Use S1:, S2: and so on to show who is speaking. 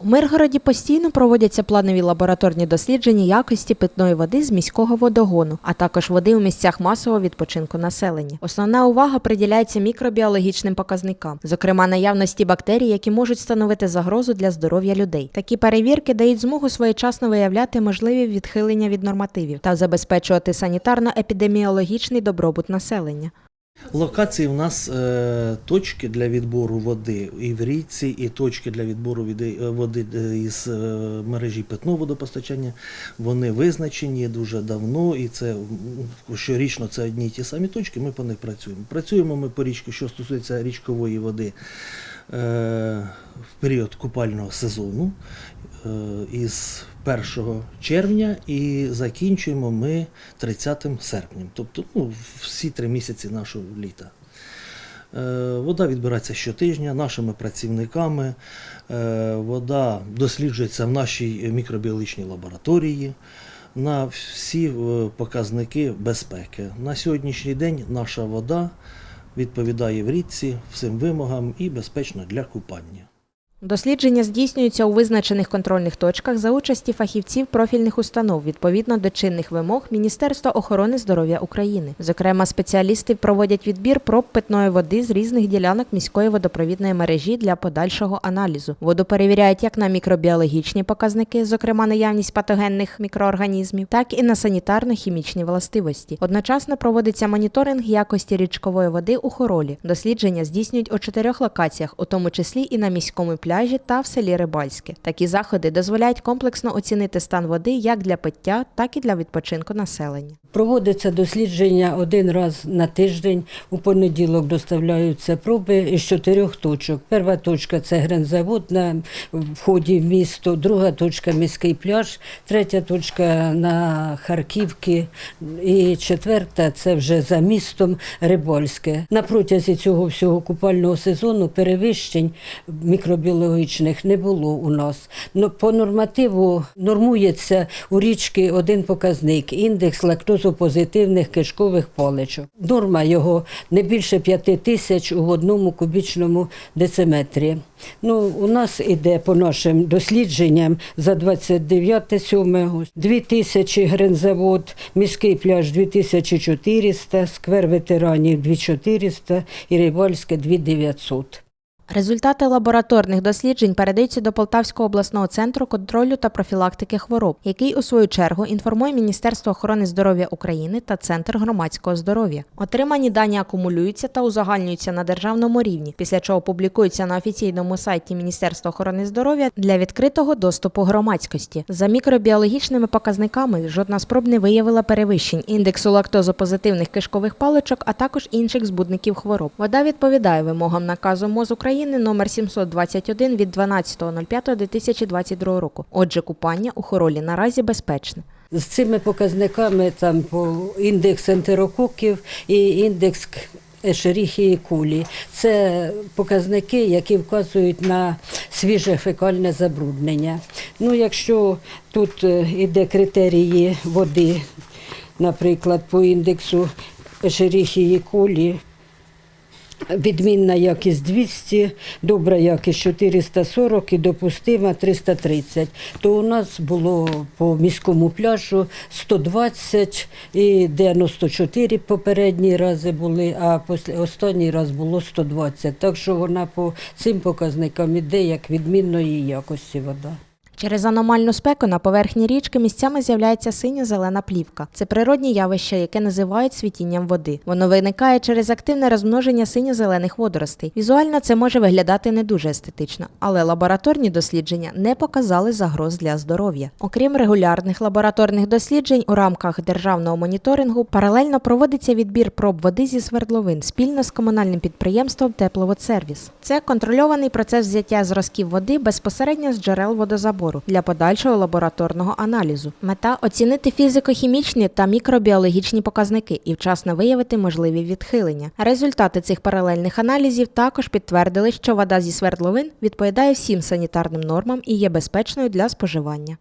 S1: У Миргороді постійно проводяться планові лабораторні дослідження якості питної води з міського водогону, а також води у місцях масового відпочинку населення. Основна увага приділяється мікробіологічним показникам, зокрема наявності бактерій, які можуть становити загрозу для здоров'я людей. Такі перевірки дають змогу своєчасно виявляти можливі відхилення від нормативів та забезпечувати санітарно-епідеміологічний добробут населення.
S2: Локації в нас е, точки для відбору води і в річці, і точки для відбору води, е, води е, із е, мережі питного водопостачання. Вони визначені дуже давно, і це щорічно це одні й ті самі точки. Ми по них працюємо. Працюємо ми по річці, що стосується річкової води в період купального сезону е, із 1 червня і закінчуємо ми 30 серпнем, тобто ну, всі три місяці нашого літа. Е, Вода відбирається щотижня нашими працівниками. Е, Вода досліджується в нашій мікробіологічній лабораторії на всі е, показники безпеки. На сьогоднішній день наша вода відповідає в річці всім вимогам і безпечно для купання.
S1: Дослідження здійснюються у визначених контрольних точках за участі фахівців профільних установ відповідно до чинних вимог Міністерства охорони здоров'я України. Зокрема, спеціалісти проводять відбір проб питної води з різних ділянок міської водопровідної мережі для подальшого аналізу. Воду перевіряють як на мікробіологічні показники, зокрема наявність патогенних мікроорганізмів, так і на санітарно-хімічні властивості. Одночасно проводиться моніторинг якості річкової води у хоролі. Дослідження здійснюють у чотирьох локаціях, у тому числі і на міському пляжі та в селі Рибальське. Такі заходи дозволяють комплексно оцінити стан води як для пиття, так і для відпочинку населення.
S3: Проводиться дослідження один раз на тиждень. У понеділок доставляються проби із чотирьох точок. Перша точка це грензавод на вході в місто, друга точка міський пляж, третя точка на Харківки і четверта це вже за містом Рибольське. На протязі цього всього купального сезону перевищень мікробіологічних не було у нас. По нормативу нормується у річки один показник індекс лактозопозитивних кишкових паличок. Норма його не більше 5 тисяч у одному кубічному дециметрі. Ну, у нас іде по нашим дослідженням за 29 7 2 тисячі грензавод, міський пляж 2400, сквер ветеранів 2400 і Рибальське 2900.
S1: Результати лабораторних досліджень передаються до Полтавського обласного центру контролю та профілактики хвороб, який у свою чергу інформує Міністерство охорони здоров'я України та Центр громадського здоров'я. Отримані дані акумулюються та узагальнюються на державному рівні, після чого публікуються на офіційному сайті Міністерства охорони здоров'я для відкритого доступу громадськості. За мікробіологічними показниками жодна спроб не виявила перевищень індексу лактозопозитивних кишкових паличок, а також інших збудників хвороб. Вода відповідає вимогам наказу МОЗ України номер 721 від 12.05.2022 року. Отже, купання у хоролі наразі безпечне.
S3: З цими показниками там по індекс ентерококів і індекс Ешеріхії кулі. Це показники, які вказують на свіже фекальне забруднення. Ну, якщо тут е, іде критерії води, наприклад, по індексу Ешеріхії кулі, Відмінна якість 200, добра якість 440 і допустима 330. То у нас було по міському пляжу 120 і 94 попередні рази були, а останній раз було 120. Так що вона по цим показникам іде як відмінної якості вода.
S1: Через аномальну спеку на поверхні річки місцями з'являється синьо-зелена плівка. Це природні явище, яке називають світінням води. Воно виникає через активне розмноження синьо-зелених водоростей. Візуально це може виглядати не дуже естетично, але лабораторні дослідження не показали загроз для здоров'я. Окрім регулярних лабораторних досліджень, у рамках державного моніторингу паралельно проводиться відбір проб води зі свердловин спільно з комунальним підприємством Тепловодсервіс. Це контрольований процес взяття зразків води безпосередньо з джерел водозабору для подальшого лабораторного аналізу. Мета оцінити фізико-хімічні та мікробіологічні показники і вчасно виявити можливі відхилення. Результати цих паралельних аналізів також підтвердили, що вода зі свердловин відповідає всім санітарним нормам і є безпечною для споживання.